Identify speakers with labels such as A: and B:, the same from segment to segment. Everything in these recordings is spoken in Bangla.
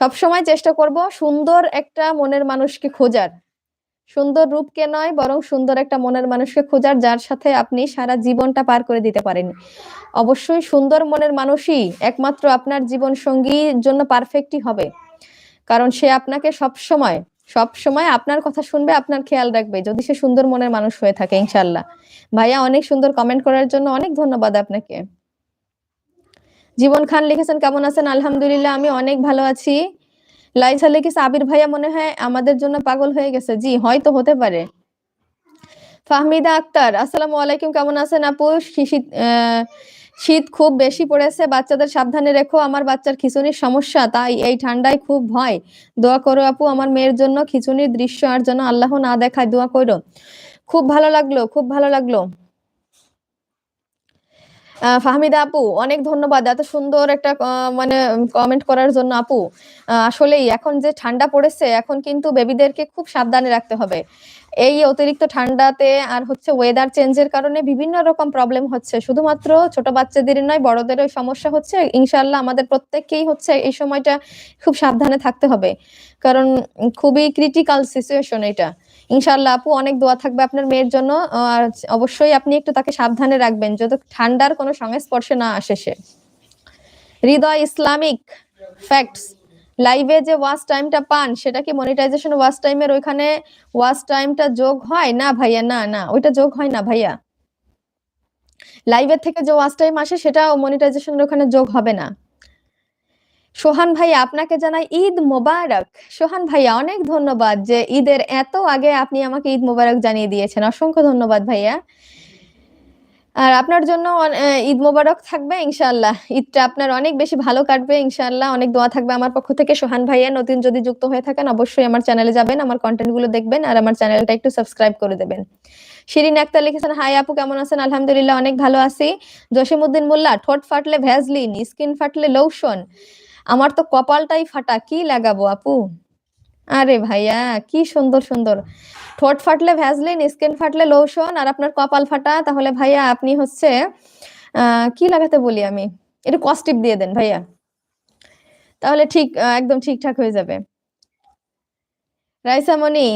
A: সবসময় চেষ্টা করব সুন্দর একটা মনের মানুষকে খোঁজার। সুন্দর রূপকে নয়, বরং সুন্দর একটা মনের মানুষকে খোঁজার, যার সাথে আপনি সারা জীবনটা পার করে দিতে পারেন। অবশ্যই সুন্দর মনের মানুষই একমাত্র আপনার জীবন সঙ্গীর জন্য পারফেক্টই হবে। কারণ সে আপনাকে সব সময় সব সময় আপনার কথা শুনবে, আপনার খেয়াল রাখবে, যদি সে সুন্দর মনের মানুষ হয়ে থাকে ইনশাল্লাহ ভাইয়া, অনেক সুন্দর কমেন্ট করার জন্য অনেক ধন্যবাদ আপনাকে। জীবন খান লিখেছেন, কেমন আছেন? আলহামদুলিল্লাহ, আমি অনেক ভালো আছি। লাইসা লিখেছে আবির ভাইয়া মনে হয় আমাদের জন্য পাগল হয়ে গেছে? জি, হয়তো হতে পারে। ফাহমিদা আক্তার, আসসালামু আলাইকুম, কেমন আছেন আপু? শীত খুব বেশি পড়েছে, বাচ্চাদের সাবধানে রেখো, আমার বাচ্চার খিচুনির সমস্যা, তাই এই ঠান্ডায় খুব ভয়। দোয়া করো আপু, আমার মেয়ের জন্য খিচুনির দৃশ্য আর যেন আল্লাহ না দেখায়, দোয়া করো। খুব ভালো লাগল, খুব ভালো লাগল। ফাহমিদা আপু, অনেক ধন্যবাদ। এত সুন্দর একটা মানে কমেন্ট করার জন্য আপু। আসলেই, এখন যে ঠান্ডা পড়েছে, এখন কিন্তু বেবিদেরকে খুব সাবধানে রাখতে হবে। এই অতিরিক্ত ঠান্ডাতে আর হচ্ছে ওয়েদার চেঞ্জের কারণে বিভিন্ন রকম প্রবলেম হচ্ছে। শুধুমাত্র ছোট বাচ্চাদের নয়, বড়দেরও সমস্যা হচ্ছে। ইনশাল্লাহ আমাদের প্রত্যেককেই হচ্ছে এই সময়টা খুব সাবধানে থাকতে হবে। কারণ খুবই ক্রিটিক্যাল সিচুয়েশন এটা। ইনশাআল্লাহ আপু, অনেক দোয়া থাকবে আপনার মেয়ের জন্য। অবশ্যই আপনি একটু তাকে সাবধানে রাখবেন, যত ঠান্ডার কোনো সংস্পর্শে না আসে সে। হৃদয় ইসলামিক ফ্যাক্টস লাইভে যে ওয়াচ টাইমটা পান, সেটা কি মনিটাইজেশন ওয়াচ টাইমের ওইখানে ওয়াচ টাইমটা যোগ হয়? না ভাইয়া, না না, ওইটা যোগ হয় না ভাইয়া। লাইভের থেকে যে ওয়াচ টাইম আসে সেটা মনিটাইজেশনের ওখানে যোগ হবে না। সোহান ভাইয়া, আপনাকে জানাই ঈদ মোবারক। সোহান ভাইয়া, অনেক ধন্যবাদ যে ঈদের এত আগে আপনি আমাকে ঈদ মোবারক জানিয়ে দিয়েছেন। অসংখ্য ধন্যবাদ ভাইয়া। আর আপনার জন্য ঈদ মোবারক থাকবে ইনশাল্লাহ ঈদটা আপনার অনেক বেশি ভালো কাটবে ইনশাল্লাহ অনেক দোয়া থাকবে আমার পক্ষ থেকে। সোহান ভাইয়া, নতুন যদি যুক্ত হয়ে থাকেন অবশ্যই আমার চ্যানেলে যাবেন, আমার কন্টেন্টগুলো দেখবেন আর আমার চ্যানেলটা একটু সাবস্ক্রাইব করে দেবেন। শিরিন আক্তার লিখেছেন, হাই আপু, কেমন আছেন? আলহামদুলিল্লাহ, অনেক ভালো আছি। জসিমউদ্দিন মোল্লা, ঠোঁট ফাটলে ভ্যাজলিন, স্কিন ফাটলে লোশন। আমার তো কপালটাই ফাটা, কি লাগাবো আপু? আরে ভাইয়া, কি সুন্দর সুন্দর। ঠোঁট ফাটলে ভ্যাজলিন স্কিন ফাটলে লোশন, আর আপনার কপাল ফাটা, তাহলে ভাইয়া আপনি হচ্ছে কি লাগাতে বলি আমি? একটু কস্টিপ দিয়ে দেন ভাইয়া। তাহলে ঠিক একদম ঠিকঠাক হয়ে যাবে। রাইসা মনি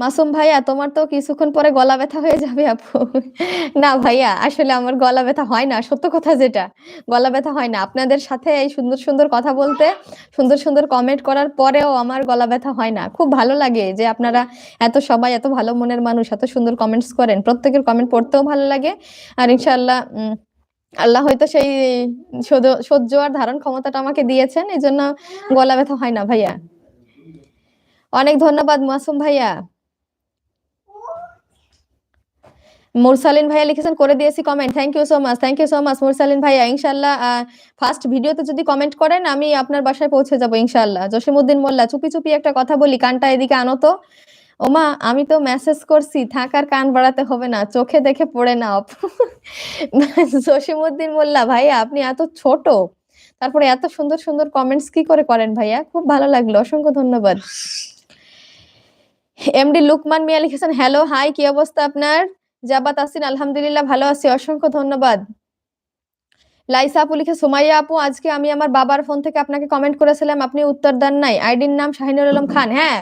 A: মাসুম ভাইয়া তোমার তো কিছুক্ষণ পরে গলা ব্যথা হয়ে যাবে আপু। না ভাইয়া আসলে আমার গলা ব্যথা হয় না সত্য কথা যেটা। গলা ব্যথা হয় না। আপনাদের সাথে এই সুন্দর সুন্দর কথা বলতে সুন্দর সুন্দর কমেন্ট করার পরেও আমার গলা ব্যথা হয় না। খুব ভালো লাগে যে আপনারা এত সবাই এত ভালো মনের মানুষ এত সুন্দর কমেন্টস করেন। প্রত্যেকের কমেন্ট পড়তেও ভালো লাগে। আর ইনশাআল্লাহ উম, আল্লাহ হয়তো সেই সহ্য আর ধারণ ক্ষমতাটা আমাকে দিয়েছেন এই জন্য গলা ব্যথা হয় না ভাইয়া। অনেক ধন্যবাদ মাসুম ভাইয়া। মুরসালিন ভাইয়া লিখেছেন, করে দিয়েছি comment thank you so much thank you so much Mursalin ভাইয়া। ইনশাল্লাহ ফার্স্ট ভিডিওতে যদি কমেন্ট করেন, আমি আপনার বাসায় পৌঁছে যাব ইনশাল্লাহ জসিমউদ্দিন মোল্লা, চুপি চুপি একটা কথা বলি, কানটা এদিকে আনো তো। ওমা, আমি তো মেসেজ করছি, থাকার কান বাড়াতে হবে না, চোখে দেখে পড়ে নাও। জসিমউদ্দিন মোল্লা, ভাইয়া, আপনি এত ছোট। তারপরে এত সুন্দর সুন্দর কমেন্টস কি করে করেন ভাইয়া? খুব ভালো লাগল, অসংখ্য ধন্যবাদ। এমডি লুকমান মিয়া লিখেছেন হ্যালো হাই কি অবস্থা আপনার? জাবাত আসিন, আলহামদুলিল্লাহ ভালো আছি, অসংখ্য ধন্যবাদ। লাইসা আপু লিখে, সুমাইয়া আপু, আজকে আমি আমার বাবার ফোন থেকে আপনাকে কমেন্ট করেছিলাম, আপনি উত্তর দেন নাই। আইডির নাম শাহিনুর আলম খান হ্যাঁ?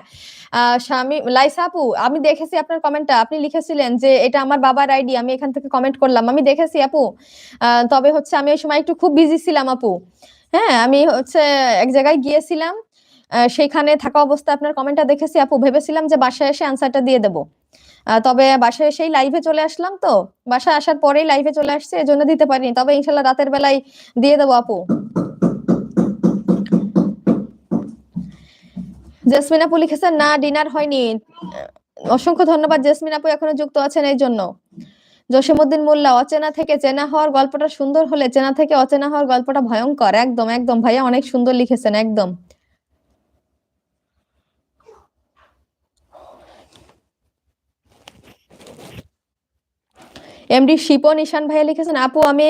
A: স্বামী, লাইসা আপু, আমি দেখেছি আপনার কমেন্টটা আপনি লিখেছিলেন যে এটা আমার বাবার আইডি, আমি এখান থেকে কমেন্ট করলাম। আমি দেখেছি আপু তবে হচ্ছে আমি ওই সময় একটু খুব বিজি ছিলাম আপু। হ্যাঁ আমি হচ্ছে এক জায়গায় গিয়েছিলাম সেখানে থাকা অবস্থায় আপনার কমেন্টটা দেখেছি। আপু, ভেবেছিলাম যে বাসায় এসে আনসারটা দিয়ে দেবো। তবে বাসায় এসেই লাইভে চলে আসলাম তো। বাসায় আসার পরেই লাইভে চলে আসছে এজন্য দিতে পারিনি। তবে ইনশাল্লাহ রাতের বেলায় দিয়ে দেবো, আপু। জেসমিন আপু লিখেছেন, না ডিনার হয়নি। অসংখ্য ধন্যবাদ। জেসমিন আপু এখনও যুক্ত আছেন, এই জন্য। জসিমউদ্দিন মোল্লা, অচেনা থেকে চেনা হওয়ার গল্পটা সুন্দর হলে, চেনা থেকে অচেনা হওয়ার গল্পটা ভয়ঙ্কর। একদম একদম, ভাইয়া, অনেক সুন্দর লিখেছেন, একদম। এমডি শিপন ঈশান ভাইয়া লিখেছেন, আপু, আমি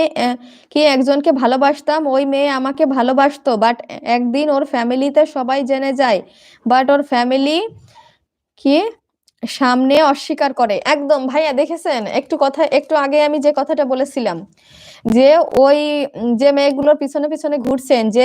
A: কি একজনকে ভালোবাসতাম? ওই মেয়ে আমাকে ভালোবাসতো বাট একদিন ওর ফ্যামিলিতে সবাই জেনে যায় বাট ওর ফ্যামিলি কি সামনে অস্বীকার করে। একদম, ভাইয়া দেখেছেন? একটু কথা, একটু আগে আমি যে কথাটা বলেছিলাম, যে ওই, যে মেয়েগুলোর পিছনে পিছনে ঘুরছেন, যে